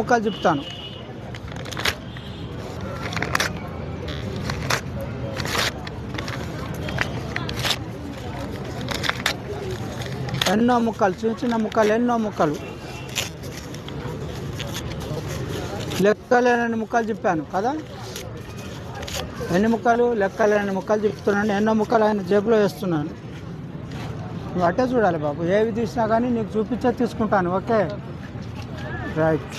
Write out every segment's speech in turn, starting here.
ముక్కలు చెప్తాను ఎన్నో ముక్కలు చిన్న చిన్న ముక్కలు ఎన్నో ముక్కలు. లెక్కలేనన్ని ముక్కలు చెప్పాను కదా? ఎన్ని ముక్కలు? లెక్కలేనన్ని ముక్కలు చెప్తున్నాను ఎన్నో ముక్కలు ఆయన జేబులో వేస్తున్నాను. నువ్వు అట్టే చూడాలి బాబు ఏవి తీసినా కానీ నీకు చూపించే తీసుకుంటాను ఓకే? రైట్.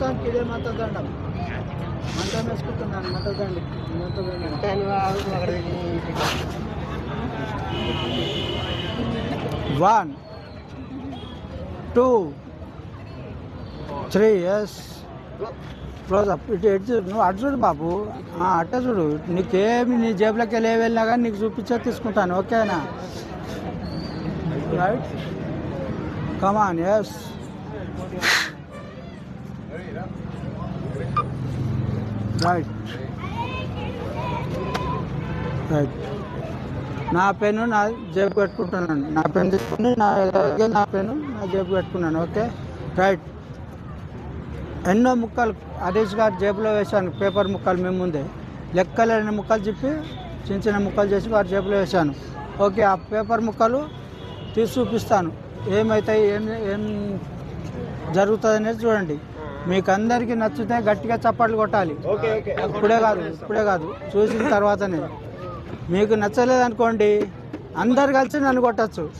ప్రస్తుతానికి ఇదే మతదండం మంటం వేసుకుంటున్నాను మతదండి one two three yes. Close up ఇటు ఎటు చూడు. నువ్వు అటు చూడు బాబు. అట్ట చూడు. నీకేమి నీ జేబులోకి వెళ్ళి వెళ్ళినా కానీ నీకు చూపించే తీసుకుంటాను. ఓకేనా? Right come on yes right right నా పెన్ను నా జేబు పెట్టుకుంటున్నాను. నా పెన్ తీసుకుని నా నా పెన్ను నా జేబు పెట్టుకున్నాను. ఓకే? రైట్ ఎన్నో ముక్కలు హరీష్ గారు జేబులో వేశాను. పేపర్ ముక్కలు మేము ముందే. లెక్కలేని ముక్కలు చెప్పి చిన్న చిన్న ముక్కలు చేసి వారి జేబులో వేశాను. ఓకే ఆ పేపర్ ముక్కలు తీసి చూపిస్తాను. ఏమవుతాయి ఏం ఏం జరుగుతుంది అనేది చూడండి. మీకు అందరికీ నచ్చితే గట్టిగా చప్పట్లు కొట్టాలి. ఇప్పుడే కాదు ఇప్పుడే కాదు. చూసిన తర్వాతనే. మీకు నచ్చలేదు అనుకోండి అందరు కలిసి నన్ను కొట్టచ్చు.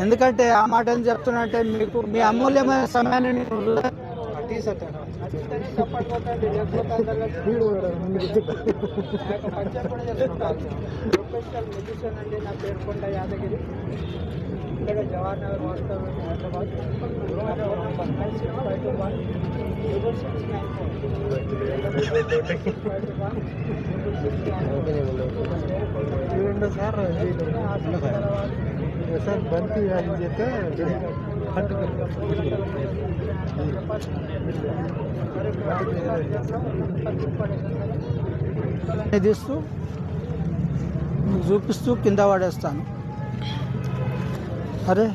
ఎందుకంటే ఆ మాట ఏం చెప్తున్నా అంటే మీకు మీ అమూల్యమైన సమయాన్ని యాదగిరి. ఇక్కడ జవహర్ నగర్ వాస్తవం Hyderabad. Nine six five two one six nine four చూడండి సార్ సార్ బంతి అని చెప్తే తీస్తూ చూపిస్తూ కింద పడేస్తాను. అరే.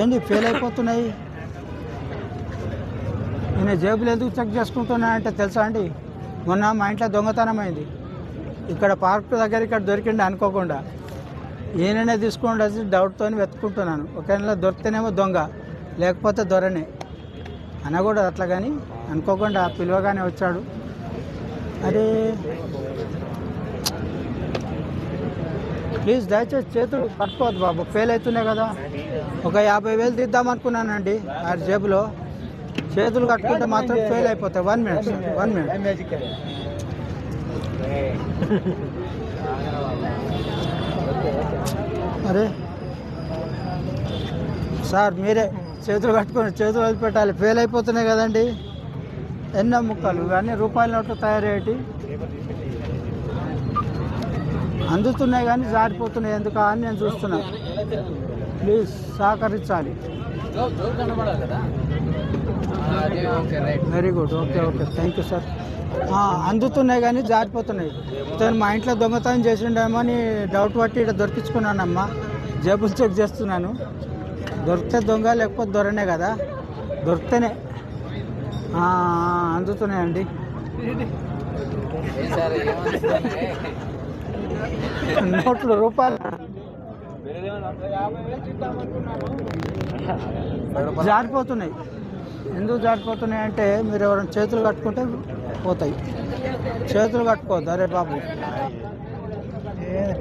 ఏంటి ఫెయిల్ అయిపోతున్నాయి? నేను జేబులు ఎందుకు చెక్ చేసుకుంటున్నానంటే తెలుసా అండి? మొన్న మా ఇంట్లో దొంగతనం అయింది. ఇక్కడ పార్క్ దగ్గర ఇక్కడ దొరికిండి అనుకోకుండా. ఈయననే తీసుకోండి డౌట్తో వెతుకుంటున్నాను ఒకవేళ దొరికితేనేమో దొంగ లేకపోతే దొరనే. అనకూడదు అట్లా కానీ అనుకోకుండా పిలువగానే వచ్చాడు. అరే. ప్లీజ్ దయచేసి చేతులు పట్టుకోవద్దు బాబు. ఫెయిల్ అవుతున్నాయి కదా. ఒక యాభై వేలు తీద్దాం అనుకున్నానండి ఆ జేబులో. చేతులు కట్టుకుంటే మాత్రం ఫెయిల్ అయిపోతాయి. One minute one minute. అరే. సార్ మీరే చేతులు కట్టుకొని చేతులు వదిలిపెట్టాలి. ఫెయిల్ అయిపోతున్నాయి కదండి. ఎన్నో ముక్కలు. ఇవన్నీ రూపాయల నోట్లు తయారయ్యేటి అందుతున్నాయి కానీ జారిపోతున్నాయి. ఎందుకు? అని నేను చూస్తున్నా. ప్లీజ్ సహకరించాలి. Very good okay okay thank you sir అందుతున్నాయి కానీ జారిపోతున్నాయి. తను మా ఇంట్లో దొంగతనం చేసిండేమో అని డౌట్ పట్టి ఇక్కడ దొరికించుకున్నానమ్మా జేబులు చెక్ చేస్తున్నాను. దొరికితే దొంగ లేకపోతే దొరనే కదా. దొరికితేనే. ఆ, అందుతున్నాయండి. నోట్లు రూపాయలు. జారిపోతున్నాయి. ఎందుకు జారిపోతున్నాయి అంటే మీరు ఎవరైనా చేతులు కట్టుకుంటే పోతాయి. చేతులు కట్టుకోవద్దు. అరే బాబు.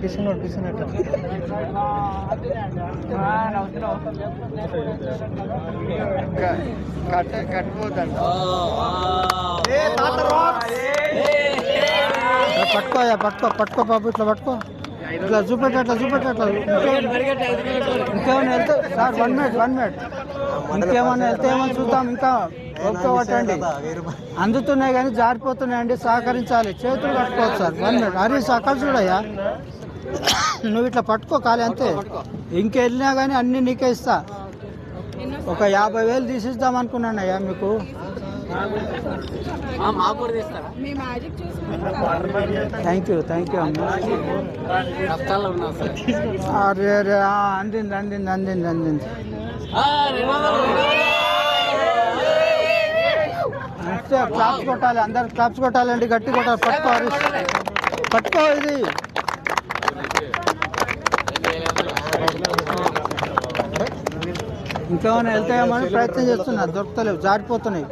పిసినోడు పిసినట్టు కట్ట కట్టుకోవద్దండి పట్టుకోయా పట్టుకో పట్టుకో బాబు ఇట్లా పట్టుకో. ఇట్లా చూపెట్టు అట్లా చూపెట్టు అట్లా. ఇంకేమైనా వెళ్తే sir one minute one minute ఇంకేమైనా వెళ్తే ఏమైనా చూద్దాం ఇంకా ఒప్పుకోవటండి అందుతున్నాయి కానీ జారిపోతున్నాయండి సహకరించాలి. చేతులు కట్టుకోవచ్చు సార్ వన్ మినిట్ అరే సహకరి చూడయ్యా. నువ్వు ఇట్లా పట్టుకో ఖాళీ అంతే. ఇంకెళ్ళినా కానీ అన్నీ నీకే ఇస్తా. ఒక యాభై వేలు తీసిద్దాం అనుకున్నానయ్యా మీకు. థ్యాంక్ యూ థ్యాంక్ యూ అమ్మ. అరే అరే అందింది అందింది అందింది అందింది. అంతే క్లాప్స్ కొట్టాలి అందరు క్లాప్స్ కొట్టాలండి గట్టి కొట్టాలి పట్టుకో హరీష్. పట్టుకో ఇది. ఇంకేమైనా వెళ్తాయేమని ప్రయత్నం చేస్తున్నా దొరుకుతలేవు జారిపోతున్నాయి.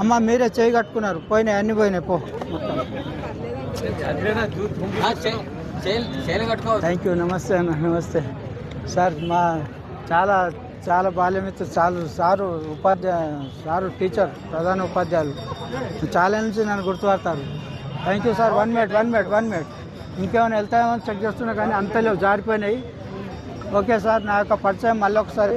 అమ్మ మీరే చేయి కట్టుకున్నారు. పోయినాయి అన్ని పోయినాయి పో. థ్యాంక్ యూ నమస్తే అన్న నమస్తే. సార్ మా చాలా చాలా బాల్యమిత్రులు చాలు సారు ఉపాధ్యాయ సారు టీచర్ ప్రధాన ఉపాధ్యాయులు. చాలా నుంచి నన్ను గుర్తుపడతారు. Thank you sir. One minute one minute one minute ఇంకేమైనా వెళ్తాయేమో చెక్ చేస్తున్నా కానీ అంత లేవు జారిపోయినాయి. ఓకే సార్ నా యొక్క పరిచయం మళ్ళీ ఒకసారి